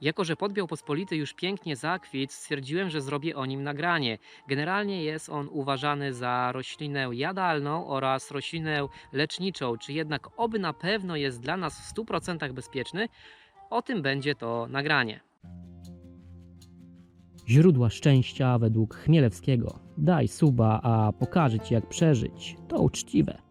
Jako, że podbiał pospolity już pięknie zakwit, stwierdziłem, że zrobię o nim nagranie. Generalnie jest on uważany za roślinę jadalną oraz roślinę leczniczą. Czy jednak oby na pewno jest dla nas w 100% bezpieczny? O tym będzie to nagranie. Źródła szczęścia według Chmielewskiego. Daj suba, a pokażę ci jak przeżyć. To uczciwe.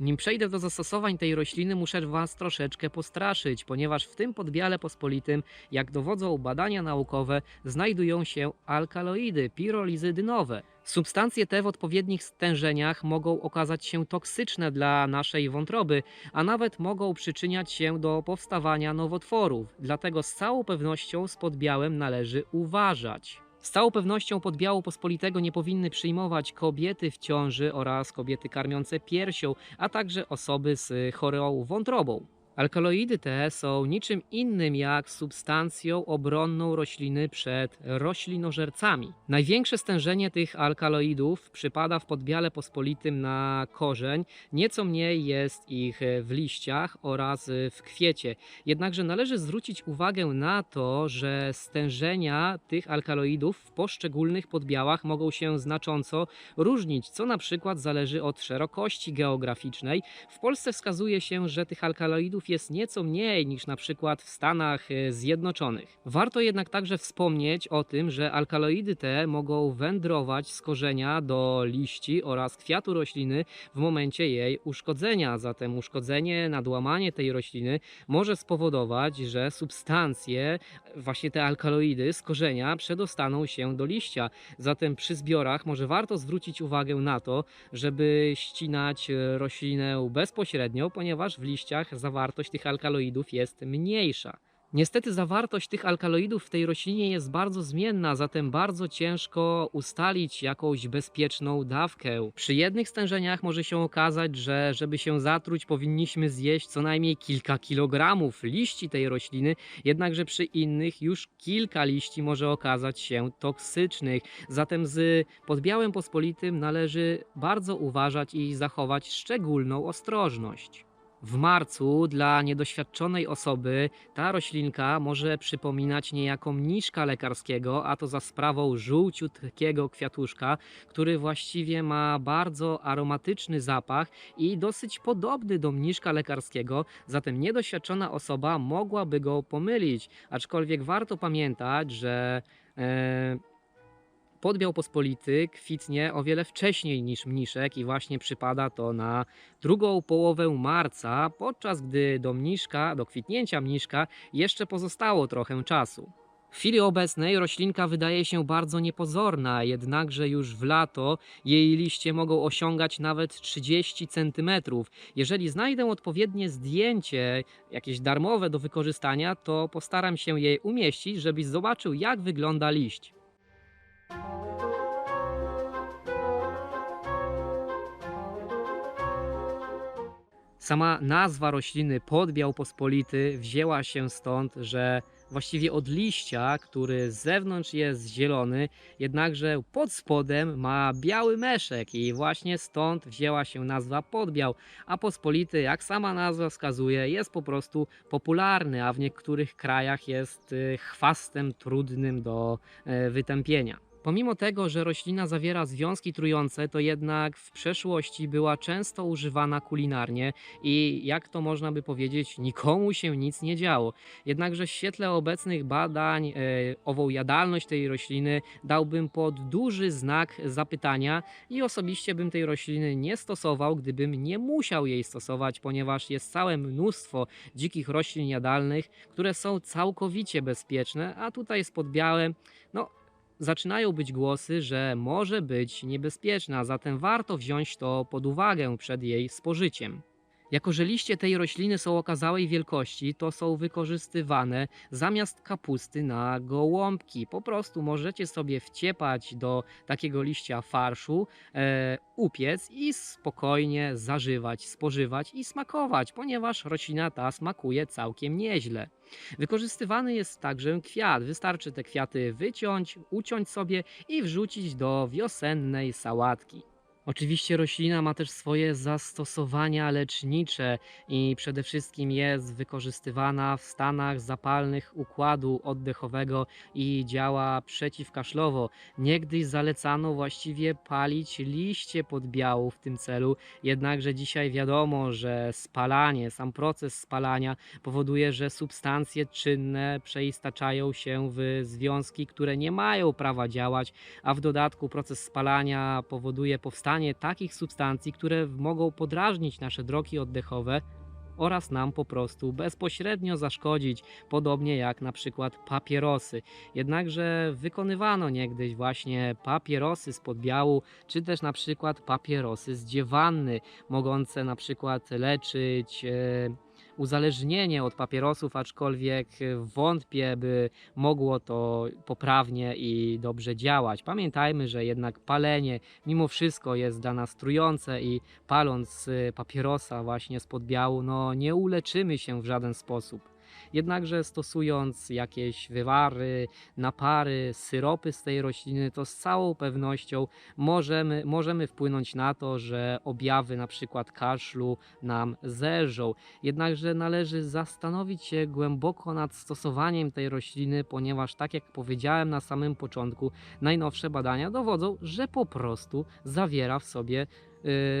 Nim przejdę do zastosowań tej rośliny, muszę Was troszeczkę postraszyć, ponieważ w tym podbiale pospolitym, jak dowodzą badania naukowe, znajdują się alkaloidy pirolizydynowe. Substancje te w odpowiednich stężeniach mogą okazać się toksyczne dla naszej wątroby, a nawet mogą przyczyniać się do powstawania nowotworów. Dlatego z całą pewnością z podbiałem należy uważać. Z całą pewnością podbiału pospolitego nie powinny przyjmować kobiety w ciąży oraz kobiety karmiące piersią, a także osoby z chorą wątrobą. Alkaloidy te są niczym innym jak substancją obronną rośliny przed roślinożercami. Największe stężenie tych alkaloidów przypada w podbiale pospolitym na korzeń, nieco mniej jest ich w liściach oraz w kwiecie. Jednakże należy zwrócić uwagę na to, że stężenia tych alkaloidów w poszczególnych podbiałach mogą się znacząco różnić, co na przykład zależy od szerokości geograficznej. W Polsce wskazuje się, że tych alkaloidów jest nieco mniej niż na przykład w Stanach e, Zjednoczonych. Warto jednak także wspomnieć o tym, że alkaloidy te mogą wędrować z korzenia do liści oraz kwiatu rośliny w momencie jej uszkodzenia. Zatem uszkodzenie, nadłamanie tej rośliny może spowodować, że substancje, właśnie te alkaloidy z korzenia przedostaną się do liścia. Zatem przy zbiorach może warto zwrócić uwagę na to, żeby ścinać e, roślinę bezpośrednio, ponieważ w liściach zawartość tych alkaloidów jest mniejsza. Niestety zawartość tych alkaloidów w tej roślinie jest bardzo zmienna, zatem bardzo ciężko ustalić jakąś bezpieczną dawkę. Przy jednych stężeniach może się okazać, że żeby się zatruć powinniśmy zjeść co najmniej kilka kilogramów liści tej rośliny, jednakże przy innych już kilka liści może okazać się toksycznych. Zatem z podbiałem pospolitym należy bardzo uważać i zachować szczególną ostrożność. W marcu dla niedoświadczonej osoby ta roślinka może przypominać niejako mniszka lekarskiego, a to za sprawą żółciutkiego kwiatuszka, który właściwie ma bardzo aromatyczny zapach i dosyć podobny do mniszka lekarskiego, zatem niedoświadczona osoba mogłaby go pomylić. Aczkolwiek warto pamiętać, że e, Podbiał pospolity kwitnie o wiele wcześniej niż mniszek i właśnie przypada to na drugą połowę marca, podczas gdy do mniszka, do kwitnięcia mniszka jeszcze pozostało trochę czasu. W chwili obecnej roślinka wydaje się bardzo niepozorna, jednakże już w lato jej liście mogą osiągać nawet 30 cm. Jeżeli znajdę odpowiednie zdjęcie, jakieś darmowe do wykorzystania, to postaram się je umieścić, żebyś zobaczył jak wygląda liść. Sama nazwa rośliny podbiał pospolity wzięła się stąd, że właściwie od liścia, który z zewnątrz jest zielony, jednakże pod spodem ma biały meszek i właśnie stąd wzięła się nazwa podbiał, a pospolity, jak sama nazwa wskazuje, jest po prostu popularny, a w niektórych krajach jest y, chwastem trudnym do e, wytępienia. Pomimo tego, że roślina zawiera związki trujące, to jednak w przeszłości była często używana kulinarnie i jak to można by powiedzieć, nikomu się nic nie działo. Jednakże w świetle obecnych badań e, ową jadalność tej rośliny dałbym pod duży znak zapytania i osobiście bym tej rośliny nie stosował, gdybym nie musiał jej stosować, ponieważ jest całe mnóstwo dzikich roślin jadalnych, które są całkowicie bezpieczne, a tutaj z podbiałem, no zaczynają być głosy, że może być niebezpieczna, zatem warto wziąć to pod uwagę przed jej spożyciem. Jako, że liście tej rośliny są okazałej wielkości, to są wykorzystywane zamiast kapusty na gołąbki. Po prostu możecie sobie wciepać do takiego liścia farszu, e, upiec i spokojnie zażywać, spożywać i smakować, ponieważ roślina ta smakuje całkiem nieźle. Wykorzystywany jest także kwiat. Wystarczy te kwiaty wyciąć, uciąć sobie i wrzucić do wiosennej sałatki. Oczywiście roślina ma też swoje zastosowania lecznicze i przede wszystkim jest wykorzystywana w stanach zapalnych układu oddechowego i działa przeciwkaszlowo. Niegdyś zalecano właściwie palić liście podbiału w tym celu, jednakże dzisiaj wiadomo, że spalanie, sam proces spalania powoduje, że substancje czynne przeistaczają się w związki, które nie mają prawa działać, a w dodatku proces spalania powoduje powstanie takich substancji, które mogą podrażnić nasze drogi oddechowe oraz nam po prostu bezpośrednio zaszkodzić, podobnie jak na przykład papierosy. Jednakże wykonywano niegdyś właśnie papierosy z podbiału, czy też na przykład papierosy z dziewanny, mogące na przykład leczyć e, uzależnienie od papierosów, aczkolwiek wątpię, by mogło to poprawnie i dobrze działać. Pamiętajmy, że jednak palenie mimo wszystko jest dla nas trujące i paląc papierosa właśnie z podbiału, no nie uleczymy się w żaden sposób. Jednakże stosując jakieś wywary, napary, syropy z tej rośliny, to z całą pewnością możemy, możemy wpłynąć na to, że objawy na przykład kaszlu nam zeżą. Jednakże należy zastanowić się głęboko nad stosowaniem tej rośliny, ponieważ tak jak powiedziałem na samym początku, najnowsze badania dowodzą, że po prostu zawiera w sobie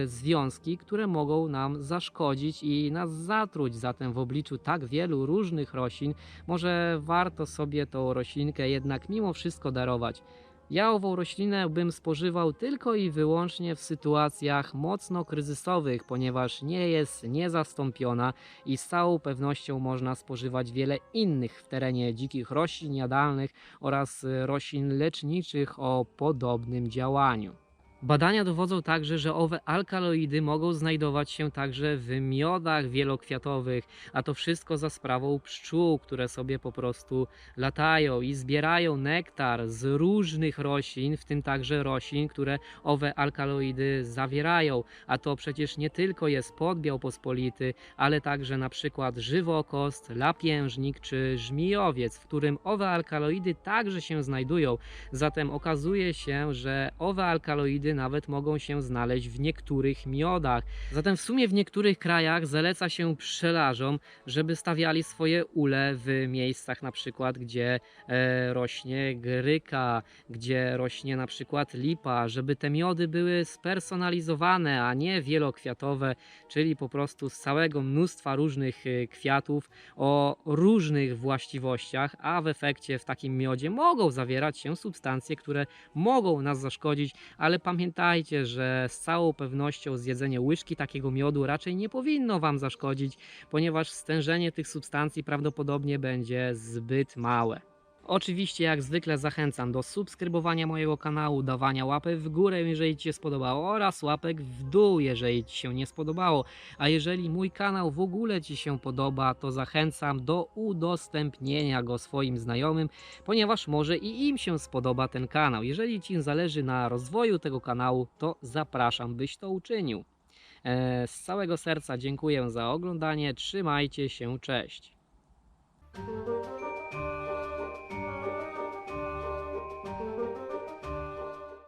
związki, które mogą nam zaszkodzić i nas zatruć. Zatem w obliczu tak wielu różnych roślin, może warto sobie tą roślinkę jednak mimo wszystko darować. Ja ową roślinę bym spożywał tylko i wyłącznie w sytuacjach mocno kryzysowych, ponieważ nie jest niezastąpiona i z całą pewnością można spożywać wiele innych w terenie dzikich roślin jadalnych oraz y, roślin leczniczych o podobnym działaniu. Badania dowodzą także, że owe alkaloidy mogą znajdować się także w miodach wielokwiatowych, a to wszystko za sprawą pszczół, które sobie po prostu latają i zbierają nektar z różnych roślin, w tym także roślin, które owe alkaloidy zawierają. A to przecież nie tylko jest podbiał pospolity, ale także na przykład żywokost, lapiężnik czy żmijowiec, w którym owe alkaloidy także się znajdują. Zatem okazuje się, że owe alkaloidy nawet mogą się znaleźć w niektórych miodach. Zatem w sumie w niektórych krajach zaleca się pszczelarzom, żeby stawiali swoje ule w miejscach na przykład, gdzie e, rośnie gryka, gdzie rośnie na przykład lipa, żeby te miody były spersonalizowane, a nie wielokwiatowe, czyli po prostu z całego mnóstwa różnych e, kwiatów o różnych właściwościach, a w efekcie w takim miodzie mogą zawierać się substancje, które mogą nas zaszkodzić, ale pamiętajcie, że z całą pewnością zjedzenie łyżki takiego miodu raczej nie powinno Wam zaszkodzić, ponieważ stężenie tych substancji prawdopodobnie będzie zbyt małe. Oczywiście, jak zwykle, zachęcam do subskrybowania mojego kanału, dawania łapy w górę, jeżeli Ci się spodobało, oraz łapek w dół, jeżeli Ci się nie spodobało. A jeżeli mój kanał w ogóle Ci się podoba, to zachęcam do udostępnienia go swoim znajomym, ponieważ może i im się spodoba ten kanał. Jeżeli Ci zależy na rozwoju tego kanału, to zapraszam, byś to uczynił. E, Z całego serca dziękuję za oglądanie. Trzymajcie się, cześć.